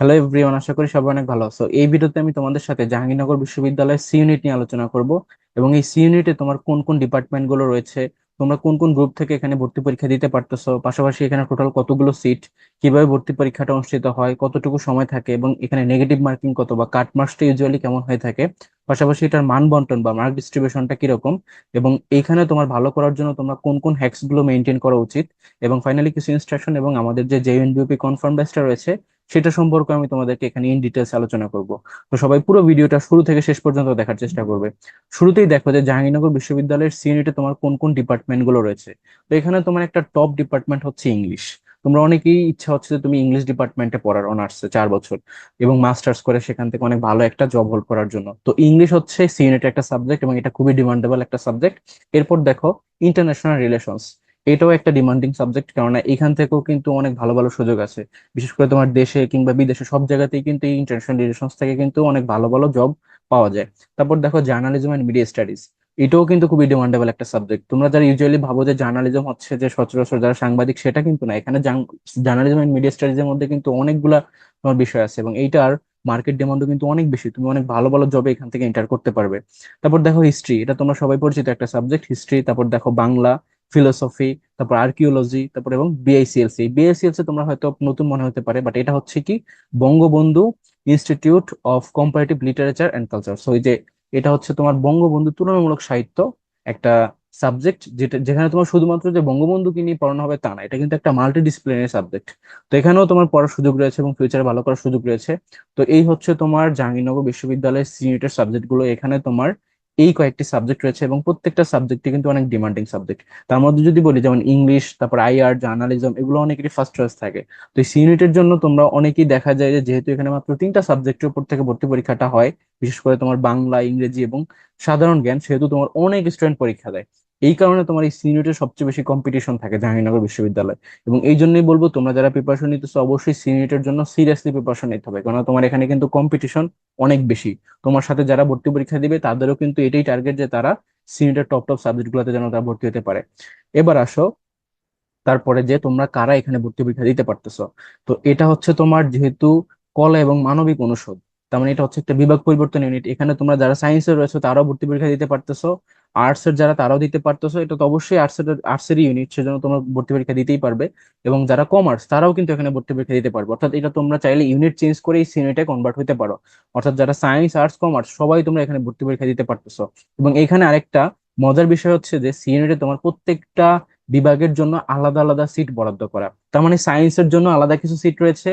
Hello everyone আশা করি সবাই অনেক ভালো আছো। এই ভিডিওতে আমি তোমাদের সাথে জাহাঙ্গীরনগর বিশ্ববিদ্যালয়ের সি ইউনিট নিয়ে আলোচনা করব এবং এই সি ইউনিটে তোমার কোন কোন ডিপার্টমেন্টগুলো রয়েছে, তোমরা কোন কোন গ্রুপ থেকে এখানে ভর্তি পরীক্ষা দিতে পারতেছো, পাশাপাশি এখানে টোটাল কতগুলো সিট কীভাবে ভর্তি পরীক্ষাটা অনুষ্ঠিত হয়, কতটুকু সময় থাকে এবং এখানে নেগেটিভ মার্কিং কত বা কাট মার্কসটা ইউজুয়ালি কেমন হয়ে থাকে, পাশাপাশি এটার মান বন্টন বা মার্ক ডিস্ট্রিবিউশনটা কীরকম এবং এইখানে তোমার ভালো করার জন্য তোমরা কোন কোন হ্যাক্সগুলো মেনটেন করা উচিত এবং ফাইনালি কিছু ইনস্ট্রাকশন এবং আমাদের যে জেএনবিউপি কনফার্ম ব্যাচটা রয়েছে সেটা সম্পর্কে আমি তোমাদেরকে এখানে ইন ডিটেলস আলোচনা করব। তো সবাই পুরো ভিডিওটা শুরু থেকে শেষ পর্যন্ত দেখার চেষ্টা করবে। শুরুতেই দেখো যে জাহাঙ্গীরনগর বিশ্ববিদ্যালয়ের সি তোমার কোন কোন ডিপার্টমেন্টগুলো রয়েছে। তো এখানে তোমার একটা টপ ডিপার্টমেন্ট হচ্ছে ইংলিশ তোমরা অনেকেই ইচ্ছা হচ্ছে যে তুমি ইংলিশ ডিপার্টমেন্টে পড়ার অনার্সে চার বছর এবং মাস্টার্স করে সেখান থেকে অনেক ভালো একটা জব হোল্ড করার জন্য। তো ইংলিশ হচ্ছে সি একটা সাবজেক্ট এবং এটা খুবই ডিমান্ডেবল একটা সাবজেক্ট এরপর দেখো ইন্টারন্যাশনাল রিলেশনস এটাও একটা ডিমান্ডিং সাবজেক্ট কেননা এখান থেকেও কিন্তু অনেক ভালো ভালো সুযোগ আছে। বিশেষ করে তোমার দেশে কিংবা বিদেশে সব জায়গাতেই কিন্তু এই ইন্টারন্যাশনাল রিলেশনস থেকে কিন্তু অনেক ভালো ভালো জব পাওয়া যায়। তারপর দেখো জার্নালিজম অ্যান্ড মিডিয়া স্টাডিজ এটাও কিন্তু খুবই ডিমান্ডেবল একটা সাবজেক্ট তোমরা যারা ইউজুয়ালি ভাবো যে জার্নালিজম হচ্ছে যে সচরাচর যারা সাংবাদিক, সেটা কিন্তু না। এখানে জার্নালিজম এন্ড মিডিয়া স্টাডিজ এর মধ্যে কিন্তু অনেকগুলা তোমার বিষয় আছে এবং এইটার মার্কেট ডিমান্ডও কিন্তু অনেক বেশি। তুমি অনেক ভালো ভালো জবে এখান থেকে এন্টার করতে পারবে। তারপর দেখো হিস্ট্রি এটা তোমরা সবাই পরিচিত একটা সাবজেক্ট হিস্ট্রি তারপর দেখো বাংলা ফিলোসফি তারপর আর্কিওলজি তারপর এবং বিআইসিএলসি বিআইসিএলসি তোমরা হয়তো নতুন মনে হতে পারে বাট এটা হচ্ছে কি? Bangabandhu institute of comparative literature and culture so এই যে এটা হচ্ছে তোমার বঙ্গবন্ধু তুলনামূলক সাহিত্য একটা সাবজেক্ট যেটা, যেখানে তোমার শুধুমাত্র যে বঙ্গবন্ধুকে নিয়ে পড়ানো হবে তা না, এটা কিন্তু একটা মাল্টি ডিসিপ্লিনারি সাবজেক্ট তো এখানেও তোমার পড়ার সুযোগ রয়েছে এবং ফিউচারে ভালো করার সুযোগ রয়েছে। তো এই হচ্ছে তোমার জাহাঙ্গীরনগর বিশ্ববিদ্যালয়ের সিনিয়র সাবজেক্টগুলো, এখানে তোমার এই কয়েকটি সাবজেক্ট রয়েছে এবং প্রত্যেকটা সাবজেক্টই কিন্তু অনেক ডিমান্ডিং সাবজেক্ট তার মধ্যে যদি বলি, যেমন ইংলিশ তারপর আইআর জার্নালিজম এগুলো অনেকেরই ফার্স্ট চয়েস থাকে। তো এই ইউনিটের জন্য তোমরা অনেকেই দেখা যায় যে, যেহেতু এখানে মাত্র তিনটা সাবজেক্টের উপর থেকে ভর্তি পরীক্ষাটা হয় বিশেষ করে তোমার বাংলা, ইংরেজি এবং সাধারণ জ্ঞান, সেহেতু তোমার অনেক স্টুডেন্ট পরীক্ষা দেয়। এই কারণে তোমার এই সিনিয়রের সবচেয়ে বেশি কম্পিটিশন থাকে জাহাঙ্গীরনগর বিশ্ববিদ্যালয়। এবং এই জন্যই বলব, তোমরা যারা প্রিপারেশন নিতেছো, অবশ্যই সিনিয়রের জন্য সিরিয়াসলি প্রিপারেশন নিতে হবে। কারণ তোমার এখানে কিন্তু কম্পিটিশন অনেক বেশি। তোমার সাথে যারা ভর্তি পরীক্ষা দিবে, তাদেরও কিন্তু এটাই টার্গেট যে তারা সিনিয়রের টপ টপ সাবজেক্ট গুলোতে যেন তারা ভর্তি হতে পারে। এবার আসো, তারপরে যে তোমরা কারা এখানে ভর্তি পরীক্ষা দিতে পারতেছো। তো এটা হচ্ছে তোমার যেহেতু কলা এবং মানবিক অনুষদ। তার মানে এটা হচ্ছে একটা বিভাগ পরিবর্তন ইউনিট এখানে তোমরা যারা সায়েন্সের রয়েছে, তারাও ভর্তি পরীক্ষা দিতে পারতেছো। আর্টস এর যারা, তারাও দিতে পারতেছো। এটা তো অবশ্যই আর্টস এর আর্টস এর ইউনিট সেজন্য তোমরা ভর্তি পরীক্ষা দিতেই পারবে। এবং যারা কমার্স তারাও কিন্তু এখানে ভর্তি পরীক্ষা দিতে পারবে। অর্থাৎ এটা তোমরা চাইলে ইউনিট চেঞ্জ করে এই ইউনিটে কনভার্ট হতে পারো। অর্থাৎ যারা সায়েন্স আর্টস কমার্স সবাই তোমরা এখানে ভর্তি পরীক্ষা দিতে পারতেছো। এবং এখানে আরেকটা মজার বিষয় হচ্ছে যে সি ইউনিটে তোমার প্রত্যেকটা বিভাগের জন্য আলাদা আলাদা সিট বরাদ্দ করা। তার মানে সায়েন্সের জন্য আলাদা কিছু সিট রয়েছে।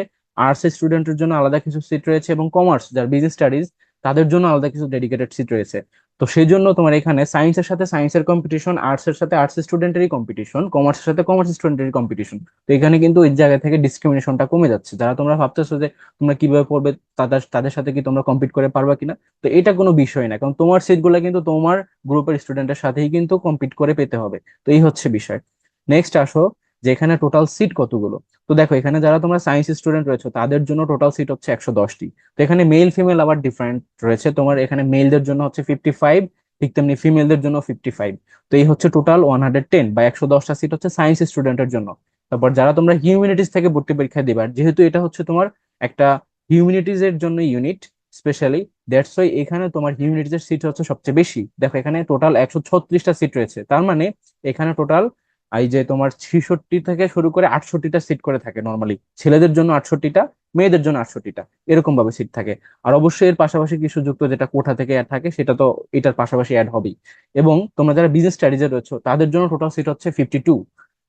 আর্টস স্টুডেন্টের জন্য আলাদা কিছু সিট রয়েছে এবং কমার্স যার বিজনেস স্টাডিজ তাদের জন্য আলাদা কিছু ডেডিকেটেড সিট রয়েছে। তো সেই জন্য তোমার এখানে সায়েন্সের সাথে সায়েন্সের কম্পিটিশন আর্টস এর সাথে আর্টস স্টুডেন্টেরই কম্পিটিশন কমার্সের সাথে কমার্স স্টুডেন্টেরই কম্পিটিশন তো এখানে কিন্তু ওই জায়গা থেকে ডিসক্রিমিনেশনটা কমে যাচ্ছে। যারা তোমরা ভাবতেছো যে তোমরা কীভাবে পড়বে, তাদের তাদের সাথে কি তোমরা কম্পিট করে পারবা কিনা? তো এটা কোনো বিষয় না, কারণ তোমার সিটগুলো কিন্তু তোমার গ্রুপের স্টুডেন্টের সাথেই কিন্তু কম্পিট করে পেতে হবে। তো এই হচ্ছে বিষয়। নেক্সট আসো যে এখানে টোটাল সিট কতগুলো? তো দেখো, এখানে যারা তোমরা সায়েন্স স্টুডেন্ট রয়েছে, তাদের জন্য টোটাল সিট হচ্ছে একশো দশটি। তো এখানে মেল ফিমেল আবার ডিফারেন্ট রয়েছে। তোমার এখানে মেলদের জন্য হচ্ছে ফিফটি ফাইভ ঠিক তেমনি ফিমেলদের জন্য ফিফটি ফাইভ তো এই হচ্ছে টোটাল ওয়ান হান্ড্রেড টেন বা একশো দশটা সিট হচ্ছে সায়েন্স স্টুডেন্টের জন্য। তারপর যারা তোমরা হিউম্যানিটিস থেকে ভর্তি পরীক্ষা দিবার যেহেতু এটা হচ্ছে তোমার একটা হিউম্যানিটিজ এর জন্য ইউনিট স্পেশালি দ্যাটস ওয়াই এখানে তোমার হিউম্যানিটিজ এর সিট হচ্ছে সবচেয়ে বেশি। দেখো, এখানে টোটাল একশো ছত্রিশটা সিট রয়েছে। তার মানে এখানে টোটাল এই যে তোমার ছিষট্টি থেকে শুরু করে আটষট্টিটা সিট করে থাকে নর্মালি ছেলেদের জন্য আটষট্টিটা, মেয়েদের জন্য আটষট্টিটা এরকম ভাবে সিট থাকে। আর অবশ্যই এর পাশাপাশি কিছু যুক্ত যেটা কোঠা থেকে অ্যাড থাকে, সেটা তো এটার পাশাপাশি অ্যাড হবেই। এবং তোমরা যারা বিজনেস স্টাডিজে রয়েছে, তাদের জন্য টোটাল সিট হচ্ছে ফিফটি টু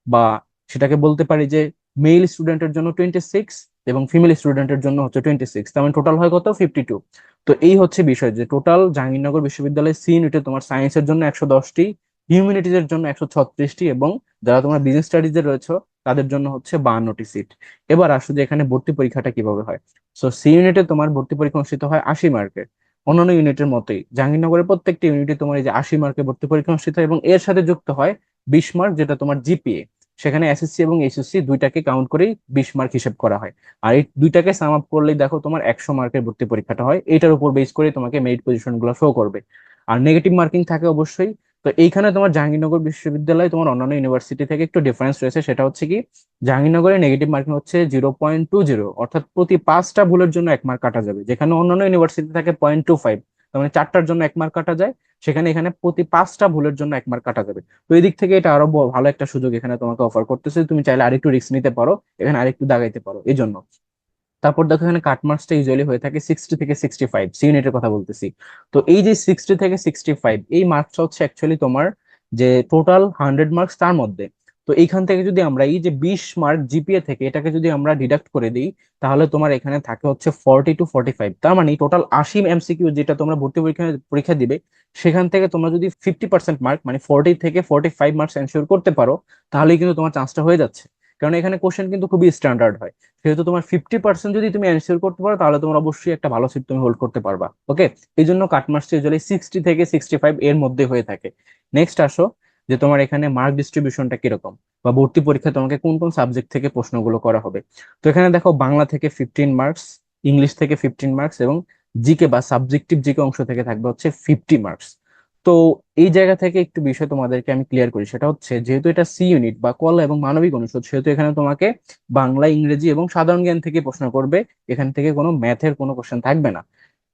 বা সেটাকে বলতে পারি যে মেল স্টুডেন্টের জন্য টোয়েন্টি সিক্স এবং ফিমেল স্টুডেন্টের জন্য হচ্ছে টোয়েন্টি সিক্স তার মানে টোটাল হয় কত? ফিফটি টু তো এই হচ্ছে বিষয় যে টোটাল জাহাঙ্গীরনগর বিশ্ববিদ্যালয়ের সি তোমার সায়েন্সের জন্য একশো দশটি হিউম্যানিটিজ এর জন্য একশো ছত্রিশটি এবং যারা তোমরা বিজনেস স্টাডিজে রয়েছে, তাদের জন্য হচ্ছে বাহান্নটি সিট এবার আসো যে এখানে ভর্তি পরীক্ষাটা কীভাবে হয়? সো সি ইউনিটে তোমার ভর্তি পরীক্ষা অনুষ্ঠিত হয় আশি মার্কের অন্যান্য ইউনিটের মতোই। জাহাঙ্গীরনগরের প্রত্যেকটি ইউনিটে তোমার এই যে আশি মার্কে ভর্তি পরীক্ষা অনুষ্ঠিত হয় এবং এর সাথে যুক্ত হয় বিশ মার্ক যেটা তোমার জিপিএ সেখানে এসএসসি এবং এইচএসসি দুইটাকে কাউন্ট করেই বিশ মার্ক হিসেব করা হয়। আর এই দুইটাকে সাম আপ করলেই দেখো তোমার একশো মার্কের ভর্তি পরীক্ষাটা হয়। এটার উপর বেস করে তোমাকে মেরিট পজিশনগুলো শো করবে। আর নেগেটিভ মার্কিং থাকে অবশ্যই। তো এইখানে তোমার জাহাঙ্গীরনগর বিশ্ববিদ্যালয়, তোমার অন্যান্য ইউনিভার্সিটি থেকে একটু ডিফারেন্স রয়েছে। সেটা হচ্ছে কি জাহাঙ্গীরনগরের নেগেটিভ মার্কিং হচ্ছে জিরো পয়েন্ট টু জিরো অর্থাৎ প্রতি পাঁচটা ভুলের জন্য এক মার্ক কাটা যাবে। যেখানে অন্যান্য ইউনিভার্সিটি থাকে পয়েন্ট টু ফাইভ মানে চারটার জন্য এক মার্ক কাটা যায়, সেখানে এখানে প্রতি পাঁচটা ভুলের জন্য এক মার্ক কাটা যাবে। তো এই দিক থেকে এটা আরও ভালো একটা সুযোগ এখানে তোমাকে অফার করতেছে। তুমি চাইলে আরেকটু রিস্ক নিতে পারো, এখানে আরেকটু দাগাইতে পারো এই জন্য তারপর দেখো এখানে কাট মার্কসটা ইউজুয়ালি হয়ে থাকে সিক্সটি থেকে সিক্সটি ফাইভ সি ইউনিটের কথা বলতেছি। তো এই যে সিক্সটি থেকে সিক্সটি ফাইভ এই মার্কসটা হচ্ছে অ্যাকচুয়ালি তোমার যে টোটাল হান্ড্রেড মার্কস তার মধ্যে। তো এইখান থেকে যদি আমরা এই যে বিশ মার্ক জিপিএ থেকে এটাকে যদি আমরা ডিডাক্ট করে দিই, তাহলে তোমার এখানে থাকে হচ্ছে ফর্টি টু ফর্টি ফাইভ তার মানে টোটাল আশি এমসিকিউ যেটা তোমরা ভর্তি পরীক্ষা পরীক্ষা দিবে, সেখান থেকে তোমরা যদি ফিফটি পার্সেন্ট মার্ক মানে ফর্টি থেকে ফর্টি ফাইভ মার্কস এনশিওর করতে পারো, তাহলেই কিন্তু তোমার চান্সটা হয়ে যাচ্ছে। কারণ এখানে কোশ্চেন কিন্তু খুবই স্ট্যান্ডার্ড হয়। সেহেতু তোমার ফিফটি পার্সেন্ট যদি তুমি এনশিওর করতে পারো, তাহলে তোমার অবশ্যই একটা ভালো সিট তুমি হোল্ড করতে পারবা। ওকে এই জন্য কাটমার্কস ইউজুয়ালি সিক্সটি থেকে সিক্সটি ফাইভ এর মধ্যে হয়ে থাকে। নেক্সট আসো, যে তোমার এখানে মার্ক ডিস্ট্রিবিউশনটা কীরকম? বা ভর্তি পরীক্ষা তোমাকে কোন কোন সাবজেক্ট থেকে প্রশ্নগুলো করা হবে? তো এখানে দেখো, বাংলা থেকে ফিফটিন মার্কস ইংলিশ থেকে ফিফটিন মার্কস এবং জিকে বা সাবজেক্টিভ জিকে অংশ থেকে থাকবে হচ্ছে ফিফটি মার্কস তো এই জায়গা থেকে একটু বিষয় তোমাদেরকে আমি ক্লিয়ার করি। সেটা হচ্ছে যেহেতু এটা সি ইউনিট বা কলা এবং মানবিক অনুষদ, সেহেতু এখানে তোমাকে বাংলা, ইংরেজি এবং সাধারণ জ্ঞান থেকে প্রশ্ন করবে। এখান থেকে কোনো ম্যাথের কোনো কোশ্চেন থাকবে না।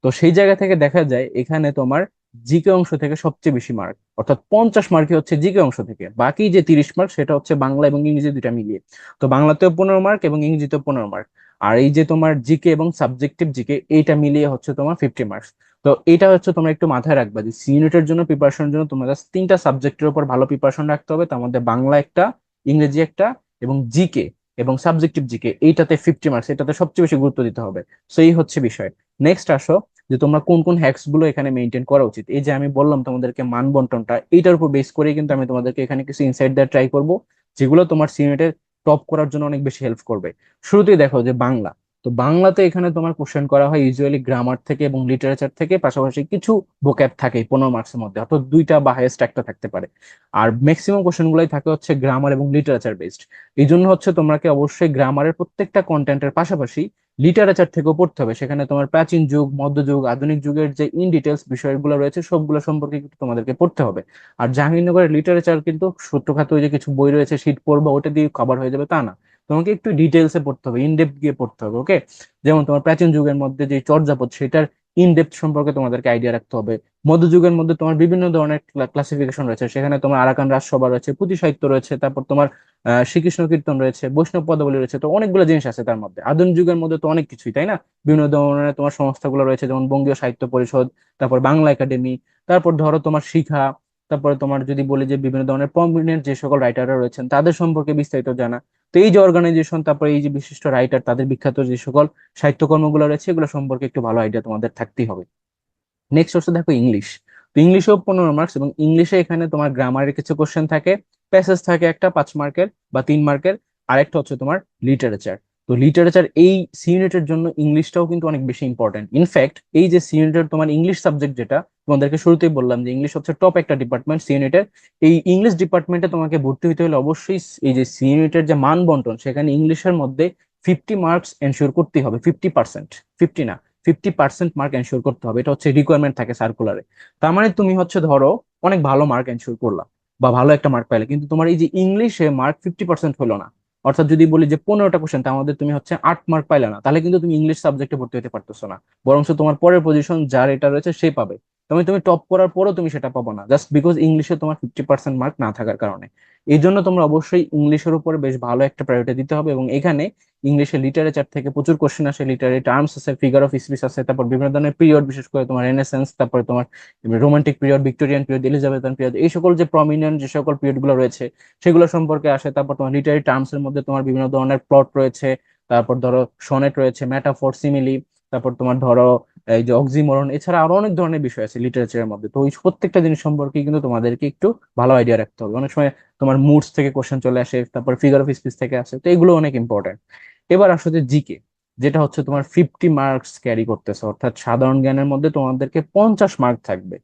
তো সেই জায়গা থেকে দেখা যায় এখানে তোমার জিকে অংশ থেকে সবচেয়ে বেশি মার্ক অর্থাৎ পঞ্চাশ মার্কই হচ্ছে জিকে অংশ থেকে। বাকি যে তিরিশ মার্ক সেটা হচ্ছে বাংলা এবং ইংরেজি দুইটা মিলিয়ে। তো বাংলাতেও পনেরো মার্ক এবং ইংরেজিতেও পনেরো মার্ক আর এই যে তোমার জিকে এবং সাবজেক্টিভ জিকে এইটা মিলিয়ে হচ্ছে তোমার ফিফটি মার্কস তো এটা হচ্ছে তোমরা একটু মাথায় রাখবা যে সি ইউনিটের জন্য প্রিপারেশনের জন্য জাস্ট তিনটা সাবজেক্টের উপর ভালো প্রিপারেশন রাখতে হবে। তার মধ্যে বাংলা একটা, ইংরেজি একটা এবং জিকে এবং সাবজেক্টিভ জিকে এইটাতে ফিফটি মার্কস এটাতে সবচেয়ে বেশি গুরুত্ব দিতে হবে। সো এই হচ্ছে বিষয়। নেক্সট আসো যে তোমরা কোন কোন হ্যাক্সগুলো এখানে মেনটেন করা উচিত। এই যে আমি বললাম তোমাদেরকে মান বন্টনটা, এইটার উপর বেস করে কিন্তু আমি তোমাদেরকে এখানে কিছু ইনসাইট দেওয়ার ট্রাই করব। যেগুলো তোমার সি ইউনিটের টপ করার জন্য অনেক বেশি হেল্প করবে। শুরুতেই দেখো যে বাংলা। তো বাংলাতে এখানে তোমার কোশ্চেন করা হয় ইউজুয়ালি গ্রামার থেকে এবং লিটারেচার থেকে, পাশাপাশি কিছু ভোক্যাব থাকে পনেরো মার্কসের মধ্যে, অর্থাৎ দুইটা বা হাইয়েস্ট একটা থাকতে পারে। আর ম্যাক্সিমাম কোশ্চেন গুলাই থাকে হচ্ছে গ্রামার এবং লিটারেচার বেসড এই জন্য হচ্ছে তোমাকে অবশ্যই গ্রামারের প্রত্যেকটা কন্টেন্টের পাশাপাশি লিটারেচার থেকেও পড়তে হবে। সেখানে তোমার প্রাচীন যুগ মধ্যযুগ আধুনিক যুগের যে ইন ডিটেলস বিষয়গুলো রয়েছে, সবগুলো সম্পর্কে কিন্তু তোমাদেরকে পড়তে হবে। আর জাহাঙ্গীরনগরের লিটারেচার কিন্তু সত্যখাত ওই যে কিছু বই রয়েছে শীট পড়বা ওটা দিয়ে কভার হয়ে যাবে তা না। তোমাকে একটু ডিটেলসে পড়তে হবে ইনডেপথ গিয়ে পড়তে হবে ওকে যেমন তোমার প্রাচীন যুগের মধ্যে যে চর্যাপদ, সেটার ইনডেপথ সম্পর্কে তোমাদেরকে আইডিয়া রাখতে হবে। মধ্যযুগের মধ্যে তোমার বিভিন্ন ধরনের ক্লাসিফিকেশন রয়েছে, সেখানে তোমার আরাকান রাজসভা রয়েছে, পুঁথি সাহিত্য রয়েছে, তারপর তোমার শ্রীকৃষ্ণ কীর্তন রয়েছে, বৈষ্ণব পদাবলী রয়েছে, তো অনেকগুলো জিনিস আছে তার মধ্যে। আধুনিক যুগের মধ্যে তো অনেক কিছুই, তাই না? বিভিন্ন ধরনের তোমার সংস্থাগুলো রয়েছে, যেমন বঙ্গীয় সাহিত্য পরিষদ, তারপর বাংলা একাডেমি, তারপর ধরো তোমার শিখা তারপরে তোমার যদি বলি যে বিভিন্ন ধরনের প্রমিনেন্ট যে সকল রাইটাররা রয়েছেন, তাদের সম্পর্কে বিস্তারিত জানা। তো এই যে অর্গানাইজেশন তারপরে এই যে বিশিষ্ট রাইটার তাদের বিখ্যাত যে সকল সাহিত্যকর্মগুলো রয়েছে, এগুলো সম্পর্কে একটু ভালো আইডিয়া তোমাদের থাকতেই হবে। নেক্সট হচ্ছে দেখো ইংলিশ তো ইংলিশেও পনেরো মার্কস এবং ইংলিশে এখানে তোমার গ্রামারের কিছু কোশ্চেন থাকে প্যাসেজ থাকে একটা, পাঁচ মার্কের বা তিন মার্কের আরেকটা হচ্ছে তোমার লিটারেচার তো লিটারেচার এই সি ইউনিটের জন্য ইংলিশটাও কিন্তু অনেক বেশি ইম্পর্টেন্ট ইনফ্যাক্ট এই যে সি ইউনিটের তোমার ইংলিশ সাবজেক্ট যেটা তোমাদেরকে শুরুতেই বললাম যে ইংলিশ হচ্ছে টপ একটা ডিপার্টমেন্ট সি ইউনিটের এই ইংলিশ ডিপার্টমেন্টে তোমাকে ভর্তি হতে হলে অবশ্যই এই যে সি ইউনিটের যে মান বন্টন সেখানে ইংলিশের মধ্যে ফিফটি মার্কস এনশিওর করতে হবে ফিফটি পার্সেন্ট ফিফটি না ফিফটি পার্সেন্ট মার্ক এনশিওর করতে হবে। এটা হচ্ছে রিকোয়ারমেন্ট থাকে সার্কুলারে তার মানে তুমি হচ্ছে ধরো অনেক ভালো মার্ক এনশিওর করলা বা ভালো একটা মার্ক পাইলে কিন্তু তোমার এই যে ইংলিশে মার্ক ফিফটি পার্সেন্ট হলো না, অর্থাৎ যদি বলি যে পনেরোটা কোশ্চেন তার মধ্যে তুমি হচ্ছে আট মার্ক পাইলে না, তাহলে কিন্তু তুমি ইংলিশ সাবজেক্টে ভর্তি হতে পারতেছো না। বরং তোমার পরের পজিশন যার এটা রয়েছে সে পাবে। তুমি তুমি টপ করার পরও তুমি সেটা পাবো না। জাস্ট বিকজ ইংলিশে তোমার ফিফটি পার্সেন্ট মার্ক না থাকার কারণে। এই জন্য তোমরা অবশ্যই ইংলিশের উপরে বেশ ভালো একটা প্রায়োরিটি দিতে হবে এবং এখানে ইংলিশে লিটারেচার থেকে প্রচুর কোশ্চেন আসে লিটারি টার্মস আছে ফিগার অফ স্পিচ আছে তারপর বিভিন্ন ধরনের পিরিয়ড বিশেষ করে তোমার রেনেসেন্স তারপরে তোমার romantic period Victorian period Elizabethan period এই সকল যে প্রমিনেন্ট যে সকল পিরিয়ডগুলো রয়েছে, সেগুলো সম্পর্কে আসে, তারপর তোমার লিটারি টার্মস এর মধ্যে তোমার বিভিন্ন ধরনের প্লট রয়েছে, তারপর ধরো সনেট রয়েছে ম্যাটাফোর সিমিলি তারপর তোমার ধরো এই যে অক্সিমরন এছাড়া আরও অনেক ধরনের বিষয় আছে লিটারেচারের মধ্যে। তো ওই প্রত্যেকটা জিনিস সম্পর্কে কিন্তু তোমাদেরকে একটু ভালো আইডিয়া রাখতে হবে। অনেক সময় তোমার মুডস থেকে কোশ্চেন চলে আসে, তারপর ফিগার অফ স্পিচ থেকে আসে, তো এগুলো অনেক ইম্পর্টেন্ট এবার আসলে জিকে যেটা হচ্ছে তোমার ফিফটি মার্কস ক্যারি করতেছে। অর্থাৎ সাধারণ জ্ঞানের মধ্যে তোমাদেরকে পঞ্চাশ মার্ক থাকবে।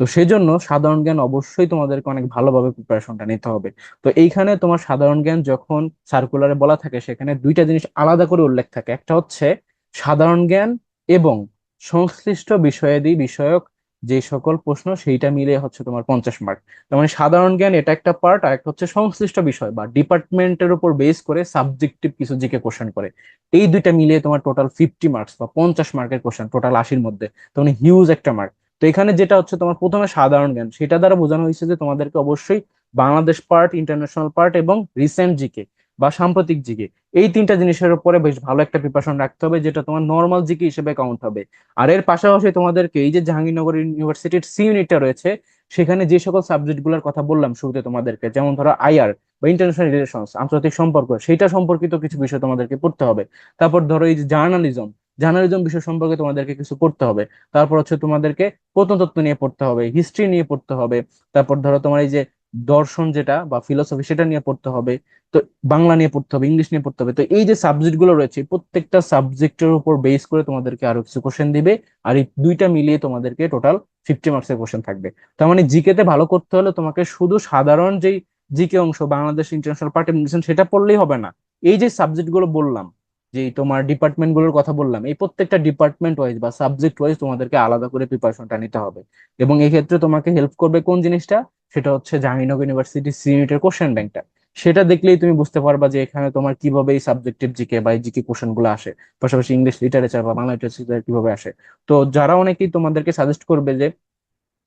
তো সেজন্য সাধারণ জ্ঞান অবশ্যই তোমাদেরকে অনেক ভালোভাবে প্রিপারেশনটা নিতে হবে। তো এইখানে তোমার সাধারণ জ্ঞান যখন সার্কুলারে বলা থাকে, সেখানে দুইটা জিনিস আলাদা করে উল্লেখ থাকে। একটা হচ্ছে সাধারণ জ্ঞান এবং সংশ্লিষ্ট বিষয়াদি বিষয়ক যে সকল প্রশ্ন, সেইটা মিলে হচ্ছে তোমার পঞ্চাশ মার্ক তার মানে সাধারণ জ্ঞান এটা একটা পার্ট আর একটা হচ্ছে সংশ্লিষ্ট বিষয় বা ডিপার্টমেন্টের উপর বেস করে সাবজেক্টিভ কিছু জিকে কোশ্চেন করে। এই দুইটা মিলিয়ে তোমার টোটাল ফিফটি মার্কস বা পঞ্চাশ মার্কের কোশ্চেন টোটাল আশির মধ্যে। তো মানে হিউজ একটা মার্ক তো এখানে যেটা হচ্ছে তোমার প্রথমে সাধারণ জ্ঞান, সেটা দ্বারা বোঝানো হয়েছে যে তোমাদেরকে অবশ্যই বাংলাদেশ পার্ট ইন্টারন্যাশনাল পার্ট এবং রিসেন্ট জিকে বা সাম্প্রতিক জিকে এই তিনটা জিনিসের উপরে বেশ ভালো একটা প্রিপারেশন রাখতে হবে, যেটা তোমার নর্মাল জিকে হিসেবে কাউন্ট হবে। আর এর পাশাপাশি তোমাদেরকে এই যে জাহাঙ্গীরনগর ইউনিভার্সিটির সি ইউনিটটা রয়েছে, সেখানে যে সকল সাবজেক্টগুলোর কথা বললাম শুরুতে তোমাদেরকে, যেমন ধরো আইআর বা ইন্টারন্যাশনাল রিলেশনস আন্তর্জাতিক সম্পর্ক সেটা সম্পর্কিত কিছু বিষয় তোমাদেরকে পড়তে হবে। তারপর ধরো এই যে জার্নালিজম জার্নালিজম বিষয় সম্পর্কে তোমাদেরকে কিছু পড়তে হবে। তারপর হচ্ছে তোমাদেরকে প্রত্নতত্ত্ব নিয়ে পড়তে হবে হিস্ট্রি নিয়ে পড়তে হবে। তারপর ধরো তোমার এই যে দর্শন যেটা বা ফিলোসফি সেটা নিয়ে পড়তে হবে, তো বাংলা নিয়ে পড়তে হবে, ইংলিশ নিয়ে পড়তে হবে, তো এই যে সাবজেক্টগুলো রয়েছে, প্রত্যেকটা সাবজেক্টের উপর বেস করে তোমাদেরকে আরও কিছু কোশ্চেন দিবে, আর এই দুইটা মিলিয়ে তোমাদেরকে টোটাল ফিফটি মার্কসের কোশ্চেন থাকবে। তার মানে জিকে তে ভালো করতে হলে তোমাকে শুধু সাধারণ যেই জিকে অংশ, বাংলাদেশ ইন্টারন্যাশনাল পার্টি সেটা পড়লেই হবে না। এই যে সাবজেক্টগুলো বললাম যে তোমার ডিপার্টমেন্টগুলোর কথা বললাম, এই প্রত্যেকটা ডিপার্টমেন্ট ওয়াইজ বা সাবজেক্ট ওয়াইজ তোমাদেরকে আলাদা করে প্রিপারেশনটা নিতে হবে। এবং এই ক্ষেত্রে তোমাকে হেল্প করবে কোন জিনিসটা? সেটা হচ্ছে জাহাঙ্গীরনগর ইউনিভার্সিটি সি ইউনিটের কোশ্চেন ব্যাংকটা সেটা দেখলেই তুমি বুঝতে পারবা যে এখানে তোমার কীভাবে এই সাবজেক্টিভ জিকে বা এই জিকে কোশ্চেনগুলো আসে। পাশাপাশি ইংলিশ লিটারেচার বা বাংলা লিটারেচার কীভাবে আসে। তো যারা অনেকেই তোমাদেরকে সাজেস্ট করবে যে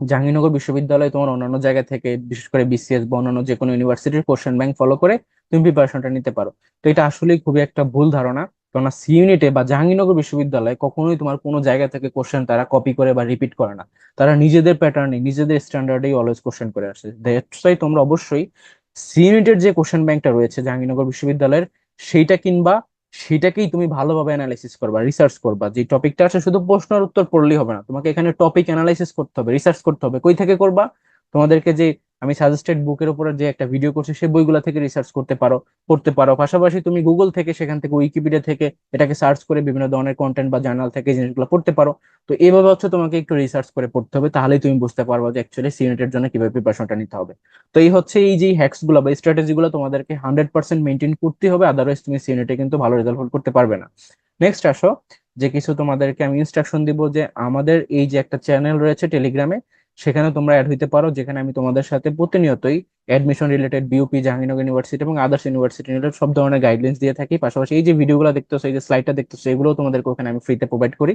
জাহাঙ্গীরনগর বিশ্ববিদ্যালয় তোমার অন্যান্য জায়গা থেকে, বিশেষ করে বিসিএস বা অন্যান্য যে কোনো ইউনিভার্সিটির কোশ্চেন ব্যাংক ফলো করে তুমি প্রিপারেশনটা নিতে পারো। তো এটা আসলেই খুবই একটা ভুল ধারণা। কেননা সি ইউনিটে বা জাহাঙ্গীরনগর বিশ্ববিদ্যালয়ে কখনোই তোমার কোনো জায়গা থেকে কোশ্চেন তারা কপি করে বা রিপিট করে না। তারা নিজেদের প্যাটার্নে নিজেদের স্ট্যান্ডার্ডেই অলওয়েজ কোশ্চেন করে আসে। দ্যাটস তোমরা অবশ্যই সি ইউনিটের যে কোশ্চেন ব্যাংকটা রয়েছে জাহাঙ্গীরনগর বিশ্ববিদ্যালয়ের, সেইটা কিনবা সেটাকেই তুমি ভালোভাবে অ্যানালাইসিস করবা রিসার্চ করবা। যে টপিকটা আছে শুধু প্রশ্নের উত্তর পড়লেই হবে না, তোমাকে এখানে টপিক অ্যানালাইসিস করতে হবে রিসার্চ করতে হবে, কই থেকে করবা? তোমাদেরকে যে আমি সাজেস্টেড বুকের উপরে যে একটা ভিডিও করছি, সেই বইগুলো থেকে রিসার্চ করতে পারো, পড়তে পারো। পাশাপাশি তুমি গুগল থেকে সেখান থেকে উইকিপিডিয়া থেকে এটাকে সার্চ করে বিভিন্ন ধরনের কন্টেন্ট বা জার্নাল থেকে জিনিসগুলো পড়তে পারো। তো এইভাবে হচ্ছে তোমাকে একটু রিসার্চ করে পড়তে হবে, তাহলেই তুমি বুঝতে পারব যে অ্যাকচুয়ালি সিউনিটের জন্য কীভাবে প্রিপারেশনটা নিতে হবে। তো এই হচ্ছে এই যে হ্যাক্সগুলো বা স্ট্র্যাটেজি গুলো তোমাদেরকে হান্ড্রেড পার্সেন্ট মেনটেন করতে হবে আদারওয়াইজ তুমি সিউনিটে কিন্তু ভালো রেজাল্ট করতে পারবে না। নেক্সট আসো, যে কিছু তোমাদেরকে আমি ইনস্ট্রাকশন দিব যে আমাদের এই যে একটা চ্যানেল রয়েছে টেলিগ্রামে সেখানে তোমরা অ্যাড হইতে পারো, যেখানে আমি তোমাদের সাথে প্রতিনিয়তই admission related BUP Jahangirnagar university এবং আদার্স ইউনিভার্সিটি রিলেটেড সব ধরনের গাইডলাইন্স দিয়ে থাকি। পাশাপাশি এই যে ভিডিওগুলো দেখতেছো, এই যে স্লাইডটা দেখতেছো এগুলো তোমাদেরকে ওখানে আমি ফ্রিতে প্রোভাইড করি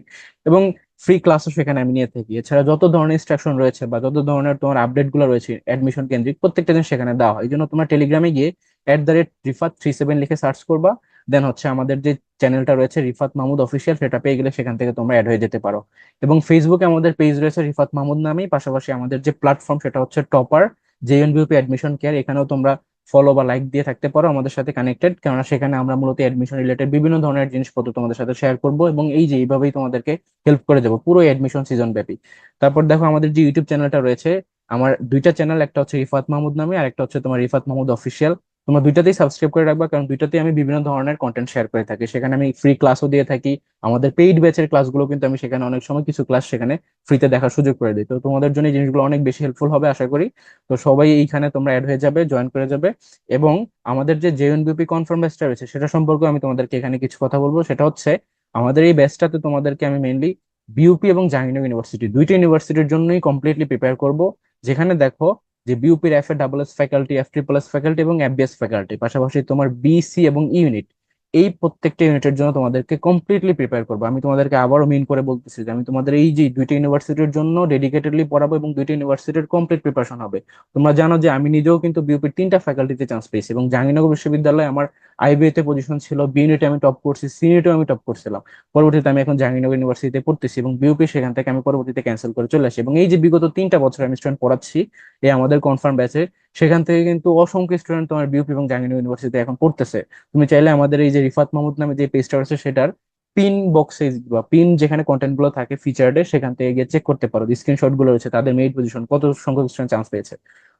এবং ফ্রি ক্লাসও সেখানে আমি নিয়ে থাকি। এছাড়া যত ধরনের ইনস্ট্রাকশন রয়েছে বা যত ধরনের তোমার আপডেটগুলো রয়েছে অ্যাডমিশন কেন্দ্রিক, প্রত্যেকটা জিনিস সেখানে দেওয়া হয়। এই জন্য তোমার টেলিগ্রামে গিয়ে at the rate Rifat three seven লিখে সার্চ করবা। দেন হচ্ছে আমাদের যে চ্যানেলটা রয়েছে রিফাত মাহমুদ অফিসিয়াল সেটা পেয়ে গেলে সেখান থেকে তোমরা অ্যাড হয়ে যেতে পারো। এবং ফেসবুকে আমাদের পেজ রয়েছে রিফাত মাহমুদ নামেই, পাশাপাশি আমাদের যে প্ল্যাটফর্ম সেটা হচ্ছে টপার জেএনবিউপি অ্যাডমিশন কেয়ার এখানেও তোমরা ফলো বা লাইক দিয়ে থাকতে পারো আমাদের সাথে কানেক্টেড কেননা সেখানে আমরা মূলত অ্যাডমিশন রিলেটেড বিভিন্ন ধরনের জিনিসপত্র তোমাদের সাথে শেয়ার করব এবং এই যে এইভাবেই তোমাদেরকে হেল্প করে দেবো, পুরো অ্যাডমিশন সিজন ব্যাপী। তারপর দেখো আমাদের যে ইউটিউব চ্যানেলটা রয়েছে, আমার দুইটা চ্যানেল একটা হচ্ছে রিফাত মাহমুদ নামে আর একটা হচ্ছে তোমার রিফাত মাহমুদ অফিসিয়াল তোমরা দুইটাতেই সাবস্ক্রাইব করে রাখবা, কারণ দুইটাতেই আমি বিভিন্ন ধরনের কন্টেন্ট শেয়ার করে থাকি। সেখানে আমি ফ্রি ক্লাসও দিয়ে থাকি। আমাদের পেইড ব্যাচের ক্লাসগুলো কিন্তু আমি সেখানে অনেক সময় কিছু ক্লাস সেখানে ফ্রিতে দেখার সুযোগ করে দিই। তো তোমাদের জন্য জিনিসগুলো অনেক বেশি হেল্পফুল হবে, আশা করি। তো সবাই এইখানে তোমরা অ্যাড হয়ে যাবে জয়েন করে যাবে। এবং আমাদের যে জেএনবিপি কনফার্ম ব্যাচটা রয়েছে, সেটা সম্পর্কে আমি তোমাদেরকে এখানে কিছু কথা বলব। সেটা হচ্ছে, আমাদের এই ব্যাচটাতে তোমাদেরকে আমি মেইনলি বিউপি এবং জাহাঙ্গীরনগর ইউনিভার্সিটি দুইটা ইউনিভার্সিটির জন্যই কমপ্লিটলি প্রিপেয়ার করব। যেখানে দেখো যে বিউপির F A double S faculty F triple S faculty এবং এফবিএস ফ্যাকাল্টি পাশাপাশি তোমার বিসি এবং ইউনিট এই প্রত্যেকটা ইউনিটের জন্য তোমাদেরকে কমপ্লিটলি প্রিপেয়ার করব। আমি তোমাদেরকে আবারও মিন করে বলতেছি যে আমি তোমাদের এই যে দুইটা ইউনিভার্সিটির জন্য ডেডিকেটেডলি পড়াবো এবং দুইটা ইউনিভার্সিটির কমপ্লিট প্রিপারেশন হবে। তোমরা জানো যে আমি নিজেও কিন্তু বিউপির তিনটা ফ্যাকাল্টিতে চান্স পেয়েছি এবং জাহাঙ্গীরনগর বিশ্ববিদ্যালয়ে আমার আইবিএ তে পজিশন ছিল বি ইউনিটে আমি টপ করছি সি ইউনিটেও আমি টপ করছিলাম। পরবর্তীতে আমি এখন জাহাঙ্গীরনগর ইউনিভার্সিটিতে পড়তেছি এবং বিউপি সেখান থেকে আমি পরবর্তীতে ক্যান্সেল করে চলে আসি। এবং এই যে বিগত তিনটা বছর আমি স্টুডেন্ট পড়াচ্ছি, এই আমাদের কনফার্ম ব্যাচে সেখান থেকে কিন্তু অসংখ্য স্টুডেন্ট তোমার বিউপি এবং জাহাঙ্গীরনগর ইউনিভার্সিটিতে এখন পড়তেছে। তুমি চাইলে আমাদের এই যে রিফাত মাহমুদ নামে যে পেজটা আছে সেটার পিন বক্সে বা পিন যেখানে কন্টেন্টগুলো থাকে ফিচার্ডে সেখান থেকে গিয়ে চেক করতে পারো। স্ক্রিনশটগুলো রয়েছে, তাদের মেইড পজিশন কত সংখ্যক স্টুডেন্ট চান্স পেয়েছে।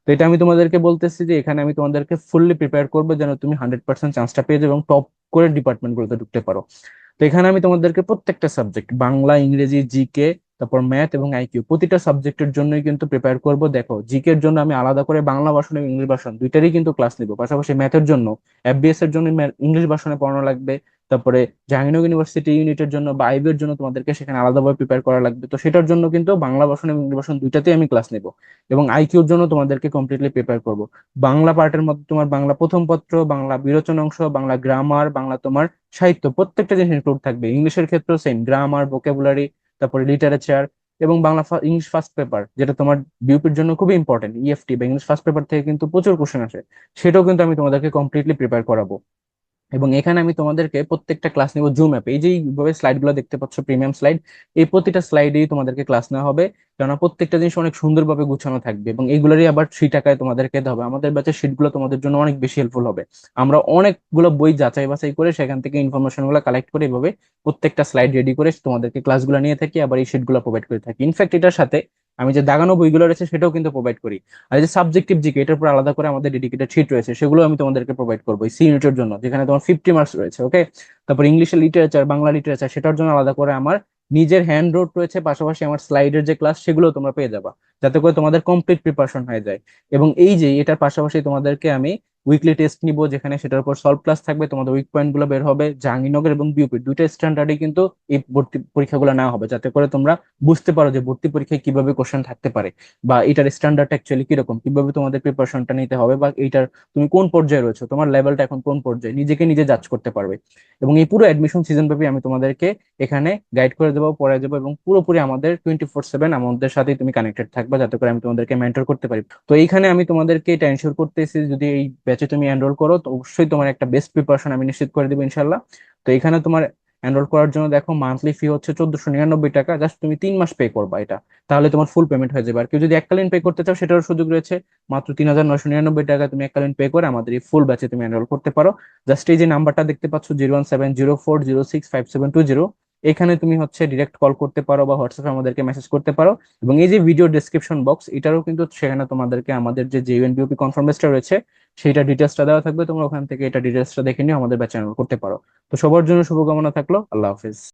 তো এটা আমি তোমাদেরকে বলতেছি যে, এখানে আমি তোমাদেরকে ফুললি প্রিপেয়ার করব যেন তুমি হান্ড্রেড পার্সেন্ট চান্সটা পেয়ে যাবে এবং টপ করে ডিপার্টমেন্ট গুলোতে ঢুকতে পারো। তো এখানে আমি তোমাদেরকে প্রত্যেকটা সাবজেক্ট বাংলা, ইংরেজি জিকে তারপর ম্যাথ এবং আইকিউ প্রতিটা সাবজেক্টের জন্যই কিন্তু প্রিপেয়ার করব। দেখো জিকে এর জন্য আমি আলাদা করে বাংলা ভাষণ এবং ইংলিশ ভাষণ দুইটারই কিন্তু ক্লাস নিব। পাশাপাশি ম্যাথের জন্য এফবিএস এর জন্য ইংলিশ ভাষণে পড়ানো লাগবে। তারপরে জাহাঙ্গীরনগর ইউনিভার্সিটি ইউনিটের জন্য বা আইবির জন্য তোমাদেরকে সেখানে আলাদাভাবে প্রিপেয়ার করা লাগবে। তো সেটার জন্য কিন্তু বাংলা ভার্সন এবং ইংলিশ ভাষণ দুইটাতেই আমি ক্লাস নেব এবং আইকিউর জন্য তোমাদেরকে কমপ্লিটলি প্রিপেয়ার করব। বাংলা পার্টের মধ্যে তোমার বাংলা প্রথম পত্র, বাংলা বিরোচন অংশ, বাংলা গ্রামার বাংলা তোমার সাহিত্য, প্রত্যেকটা জিনিস ইনক্লুড থাকবে। ইংলিশের ক্ষেত্রেও সেম গ্রামার ভোকাবুলারি তারপরে লিটারেচার এবং বাংলা ইংলিশ ফার্স্ট পেপার যেটা তোমার বিউপির জন্য খুবই ইম্পর্টেন্ট ইএফটি বা ইংলিশ ফার্স্ট পেপার থেকে কিন্তু প্রচুর কোশ্চেন আসে, সেটাও কিন্তু আমি তোমাদেরকে কমপ্লিটলি প্রিপেয়ার করাবো। এবং এখানে আমি তোমাদেরকে প্রত্যেকটা ক্লাস নেব জুম অ্যাপে এই যে এইভাবে স্লাইডগুলো দেখতে পাচ্ছ প্রিমিয়াম স্লাইড এই প্রতিটা স্লাইডেই তোমাদেরকে ক্লাস নেওয়া হবে। কেননা প্রত্যেকটা জিনিস অনেক সুন্দরভাবে গুছানো থাকবে এবং এইগুলোরই আবার থ্রি টাকায় তোমাদেরকে হবে। আমাদের ব্যাচের শিটগুলো তোমাদের জন্য অনেক বেশি হেল্পফুল হবে। আমরা অনেকগুলো বই যাচাই বাছাই করে সেখান থেকে ইনফরমেশনগুলো কালেক্ট করে এভাবে প্রত্যেকটা স্লাইড রেডি করে তোমাদেরকে ক্লাসগুলো নিয়ে থাকি, আবার এই শিটগুলো প্রোভাইড করে থাকি। ইনফ্যাক্ট এটার সাথে আমি যে দাগানো বইগুলো রয়েছে সেটাও কিন্তু প্রোভাইড করি। আর যে সাবজেক্টিভ জিকে এটার উপর আলাদা করে আমাদের ডেডিকেটেড শিট রয়েছে সেগুলো আমি তোমাদেরকে প্রোভাইড করব সি ইউনিটের জন্য, যেখানে তোমার ফিফটি মার্কস রয়েছে ওকে তারপর ইংলিশের লিটারেচার বাংলা লিটারেচার সেটার জন্য আলাদা করে আমার নিজের হ্যান্ড রোড রয়েছে, পাশাপাশি আমার স্লাইডের যে ক্লাস সেগুলো তোমরা পেয়ে যাবা, যাতে করে তোমাদের কমপ্লিট প্রিপারেশন হয়ে যায়। এবং এই যে এটার পাশাপাশি তোমাদেরকে আমি উইকলি টেস্ট নিব, যেখানে সেটার উপর সলভ ক্লাস থাকবে, তোমাদের উইক পয়েন্টগুলো বের হবে জাহাঙ্গীরনগর এবং বিউপি দুইটা স্ট্যান্ডার্ডে কিন্তু এই ভর্তি পরীক্ষাগুলো নেওয়া হবে, যাতে করে তোমরা বুঝতে পারো যে ভর্তি পরীক্ষায় কীভাবে কোশ্চেন থাকতে পারে, বা এটার স্ট্যান্ডার্ড অ্যাকচুয়ালি কীরকম, কীভাবে তোমাদের প্রিপারেশনটা নিতে হবে, বা এইটার তুমি কোন পর্যায়ে রয়েছো, তোমার লেভেলটা এখন কোন পর্যায়ে, নিজেকে নিজে জাজ করতে পারবে, এবং এই পুরো অ্যাডমিশন সিজন ব্যাপী আমি তোমাদেরকে এখানে গাইড করে দেবো পড়াই দেবো, এবং পুরোপুরি আমাদের টোয়েন্টি ফোর সেভেন আমাদের সাথেই তুমি কানেক্টেড থাকবে, যাতে করে আমি তোমাদেরকে মেন্টর করতে পারি, তো এইখানে আমি তোমাদেরকে এটা এনশিওর করতেছি, যদি এই ব্যাচে তুমি এনরোল করো, তো অবশ্যই তোমার একটা বেস্ট প্রিপারেশন আমি নিশ্চিত করে দেবো ইনশাল্লাহ তো এখানে তোমার এনরোল করার জন্য দেখো মান্থলি ফি হচ্ছে চোদ্দশো নিরানব্বই টাকা জাস্ট তুমি তিন মাস পে করবা এটা। তাহলে তোমার ফুল পেমেন্ট হয়ে যাবে। আর কেউ যদি এককালীন পে করতে চাও, সেটারও সুযোগ রয়েছে। মাত্র তিন হাজার নয়শো নিরানব্বই টাকা তুমি এককালীন পে করে আমাদের এই ফুল ব্যাচে তুমি এনরোল করতে পারো। জাস্ট এই যে নাম্বারটা দেখতে পাচ্ছ zero one seven zero four zero six five seven two zero এখানে তুমি হচ্ছে ডিরেক্ট কল করতে পারো বা হোয়াটসঅ্যাপে আমাদেরকে মেসেজ করতে পারো এবং এই যে ভিডিও ডিসক্রিপশন বক্স এটারও কিন্তু সেখানে তোমাদেরকে আমাদের যে জেইউএনবিওপি কনফার্মেশনটা রয়েছে, সেইটা ডিটেলসটা দেওয়া থাকবে। তোমরা ওখান থেকে এটা ডিটেলসটা দেখে নিয়ে আমাদের ব্যাচ করতে পারো। তো সবার জন্য শুভকামনা থাকল। আল্লাহ হাফিজ।